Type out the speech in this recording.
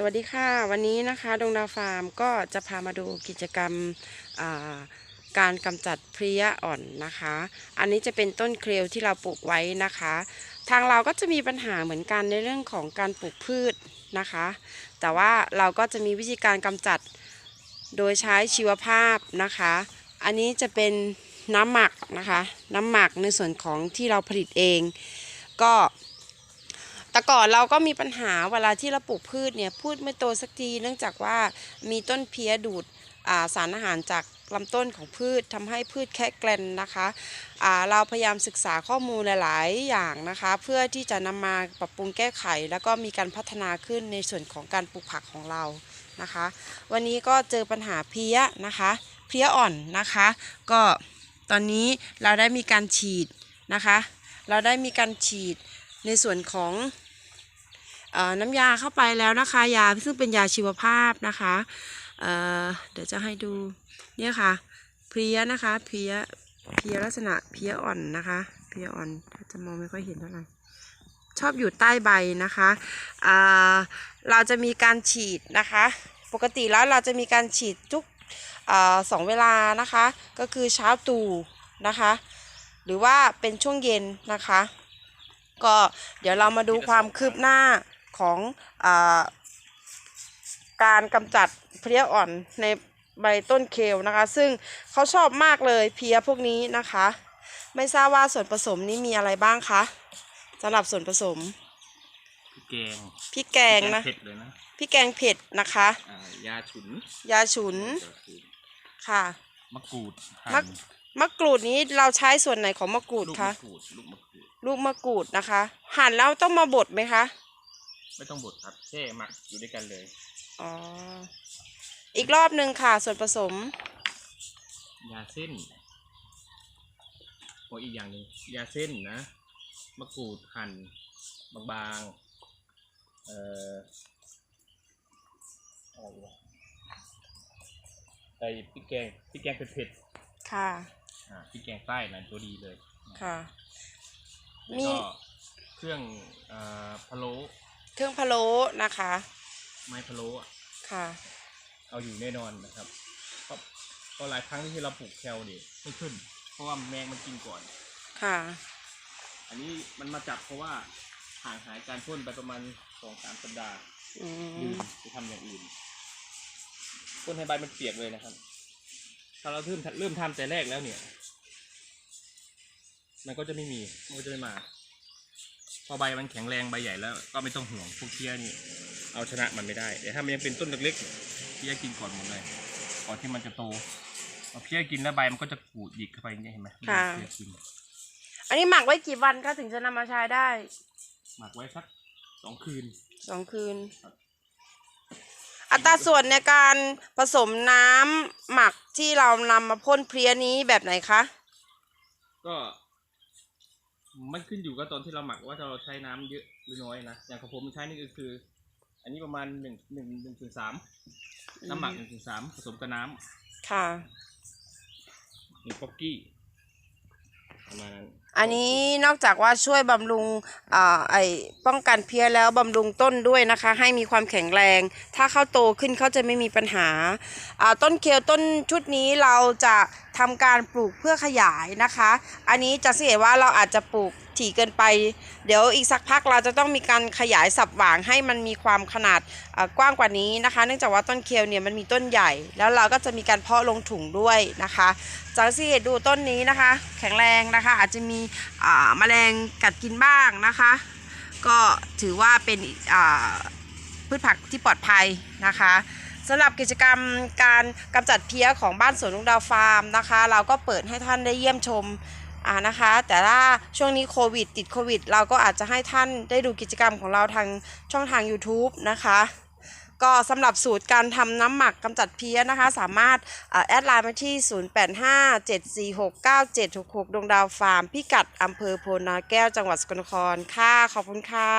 สวัสดีค่ะ วันนี้นะคะดงดาวฟาร์มก็จะพามาดูกิจกรรมการกำจัดเพลี้ยอ่อนนะคะ อันนี้จะเป็นต้นเคลียวที่เราปลูกไว้นะคะ ทางเราก็จะมีปัญหาเหมือนกันในเรื่องของการปลูกพืชนะคะ แต่ว่าเราก็จะมีวิธีการกำจัดโดยใช้ชีวภาพนะคะ อันนี้จะเป็นน้ำหมักนะคะ น้ำหมักในส่วนของที่เราผลิตเอง ก็ แต่ก่อนเราก็มีปัญหาเวลาที่เราปลูกพืชเนี่ยพืชไม่โตสักทีเนื่องจากว่ามีต้นเพี้ยดูดาสารอาหารจากลำต้นของพืชทำให้พืชแค่แกลนนะคะเราพยายามศึกษาข้อมูลหลาย ๆ อย่างนะคะ เพื่อที่จะนำมาปรับปรุงแก้ไข แล้วก็มีการพัฒนาขึ้นในส่วนของการปลูกผักของเรานะคะ วันนี้ก็เจอปัญหาเพี้ยนะคะเพี้ยอ่อนนะคะ ก็ตอนนี้เราได้มีการฉีดนะคะ เราได้มีการฉีดในส่วนของ น้ำยาเข้าไปแล้วนะคะ ยาซึ่งเป็นยาชีวภาพนะคะเเดี๋ยวจะให้ดูเนี่ยค่ะเพลียนะคะเพลียเพลียลักษณะเพลียอ่อนนะคะเพลียอ่อนจะมองไม่ค่อยเห็นเท่าไหร่ชอบอยู่ใต้ใบนะคะเราจะมีการฉีดนะคะ ปกติแล้วเราจะมีการฉีดทุกอสองเวลานะคะ ก็คือเช้าตู่นะคะ หรือว่าเป็นช่วงเย็นนะคะ ก็เดี๋ยวเรามาดูความคืบหน้า ของอาการกำจัดเพลี้ยอ่อนในใบต้นเคลนะคะ ซึ่งเขาชอบมากเลยเพลี้ยพวกนี้นะคะ ไม่ทราบว่าส่วนผสมนี้มีอะไรบ้างคะสำหรับส่วนผสมแกงพริกแกงนะเผ็ดเลยนะพริกแกงเผ็ดนะคะอ่ายาฉุนยาฉุน ยาฉุนค่ะมะกรูดมะหั่นมะกรูดนี้เราใช้ส่วนไหนของมะกรูดลูกคะมะกรูดลูกมะกรูดลูกมะกรูดนะคะ หั่นแล้วต้องมาบดไหมคะ ไม่ต้องบดครับแค่หมักอยู่ด้วยกันเลย อ๋อ อีกรอบหนึ่งค่ะ ส่วนผสม ยาเส้นโอ้อีกอย่างหนึ่งยาเส้นนะมะกรูดหั่นบางๆเอ่ออะไรดีวะใส่พริกแกงพริกแกงเผ็ดค่ะ ๆอ่าพริกแกงใต้นะตัวดีเลยค่ะ แล้วมี ก็เครื่องเอ่อพะโล้ เครื่องพะโล้นะคะ ไม้พะโล้อะค่ะ เอาอยู่แน่นอนนะครับเพราะเพราะหลายครั้งที่เราปลูกแคลเนี่ยไม่ขึ้น เพราะว่าแมงมันกินก่อน ค่ะ อันนี้มันมาจับเพราะว่าห่างหายการพ่นไปประมาณสองสามสัปดาห์อืลืมมไปทำอย่างอื่นพ่นให้ใบมันเปียกเลยนะครับ ถ้าเราเริ่มเริ่มทำแต่แรกแล้วเนี่ย มันก็จะไม่มีมันก็จะไม่มา พอใบมันแข็งแรงใบใหญ่แล้วก็ไม่ต้องห่วงพวกเพี้ยนี่เอาชนะมันไม่ได้แต่ถ้ามันยังเป็นต้นเล็กๆเพี้ยกินก่อนหมดเลยก่อนที่มันจะโตพอเพี้ยกินแล้วใบมันก็จะกูดหยิกเข้าไปอย่างเงี้ยเห็นไหมค่ะ เพี้ยกินอันนี้หมักไว้กี่วันคะถึงจะนำมาใช้ได้หมักไว้สักสองคืน สองคืน ครับ อัตราส่วนในการผสมน้ำหมักที่เรานำมาพ่นเพลี้ยนี้แบบไหนคะ ก็ มันขึ้นอยู่กับตอนที่เราหมักว่าเราใช้น้ำเยอะหรือน้อยนะอย่างของผมใช้นี่ก็คือ อันนี้ประมาณหนึ่งหนึ่งหนึ่งถึงสามน้ำหมักหนึ่งถึงสามผสมกับน้ำค่ะหนึ่งป๊อกกี้ประมาณนั้น อันนี้นอกจากว่าช่วยบำรุงไอป้องกันเพี้ยแล้วบำรุงต้นด้วยนะคะ ให้มีความแข็งแรง ถ้าเข้าโตขึ้นเขาจะไม่มีปัญหา ต้นเคลต้นชุดนี้เราจะทำการปลูกเพื่อขยายนะคะ อันนี้จะสังเกตว่าเราอาจจะปลูกถี่เกินไป เดี๋ยวอีกสักพักเราจะต้องมีการขยายสับหว่างให้มันมีความขนาดกว้างกว่านี้นะคะ เนื่องจากว่าต้นเคลเนี่ยมันมีต้นใหญ่ แล้วเราก็จะมีการเพาะลงถุงด้วยนะคะจากสังเกตดูต้นนี้นะคะ แข็งแรงนะคะ อาจจะมีอ่าแมลงกัดกินบ้างนะคะ ก็ถือว่าเป็นพืชผักที่ปลอดภัยนะคะสำหรับกิจกรรมการกำจัดเพี้ยของบ้านสวนลุงดาวฟาร์มนะคะ เราก็เปิดให้ท่านได้เยี่ยมชมนะคะ แต่ถ้าช่วงนี้โควิด ติดโควิด เราก็อาจจะให้ท่านได้ดูกิจกรรมของเราทางช่องทาง YouTube นะคะ ก็สำหรับสูตรการทำน้ำหมักกำจัดเพี้ยนะคะ สามารถแอดไลน์มาที่ 0857469766 ดวงดาวฟาร์ม พิกัดอำเภอโพนาแก้วจังหวัดสกลนครค่ะ ขอบคุณค่ะ